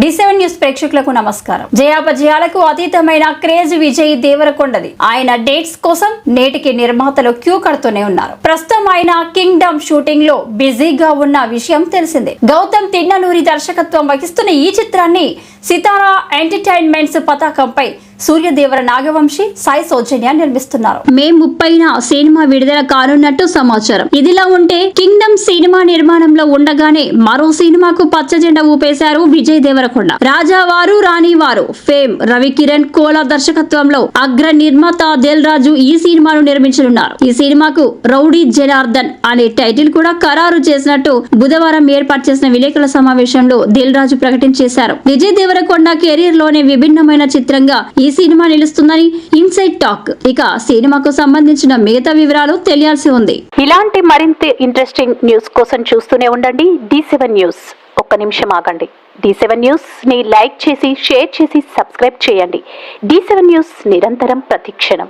D seven news ప్రేక్షకులకు నమస్కారం. జయాపజయాలకు అతీతమైన క్రేజ్ విజయ్ దేవరకొండది. ఆయన డేట్స్ కోసం నేటికి నిర్మాతలు క్యూ కడుతూనే ఉన్నారు. ప్రస్తుతం ఆయన కింగ్డమ్ షూటింగ్లో బిజీగా ఉన్న విషయం తెలిసిందే. గౌతమ్ తిన్ననూరి దర్శకత్వం వహిస్తున్న ఈ చిత్రాన్ని సితారా ఎంటర్టైన్మెంట్స్ పతాకంపై సూర్యదేవర నాగవంశి సాయి సౌజన్య నిర్మిస్తున్నారు. మే ముప్పైన సినిమా విడుదల కానున్నట్టు సమాచారం. ఇదిలా ఉంటే కింగ్డమ్ సినిమా నిర్మాణంలో ఉండగానే మరో సినిమాకు పచ్చజెండా ఊపేశారు విజయ్ దేవరకొండ. రాజావారు రాణివారు ఫేమ్ రవికిరణ్ కోలా దర్శకత్వంలో అగ్ర నిర్మాత దిల్ రాజు ఈ సినిమాను నిర్మించనున్నారు. ఈ సినిమాకు రౌడీ జనార్దన్ అనే టైటిల్ కూడా ఖరారు చేసినట్టు బుధవారం ఏర్పాటు చేసిన విలేకరుల సమావేశంలో దిల్ రాజు ప్రకటించేశారు. విజయ్ దేవరకొండ కెరీర్లోనే విభిన్నమైన చిత్రంగా ఈ సినిమా నిలుస్తుందని ఇన్సైడ్ టాక్. ఇక సినిమాకు సంబంధించిన మిగతా వివరాలు తెలియాల్సి ఉంది. ఇలాంటి మరింత ఇంట్రెస్టింగ్ న్యూస్ కోసం చూస్తూనే ఉండండి. డి సెవెన్ న్యూస్ ఒక్క నిమిషం ఆగండి. డి సెవెన్ న్యూస్ని లైక్ చేసి షేర్ చేసి సబ్స్క్రైబ్ చేయండి. డి సెవెన్ న్యూస్ నిరంతరం ప్రతిక్షణం.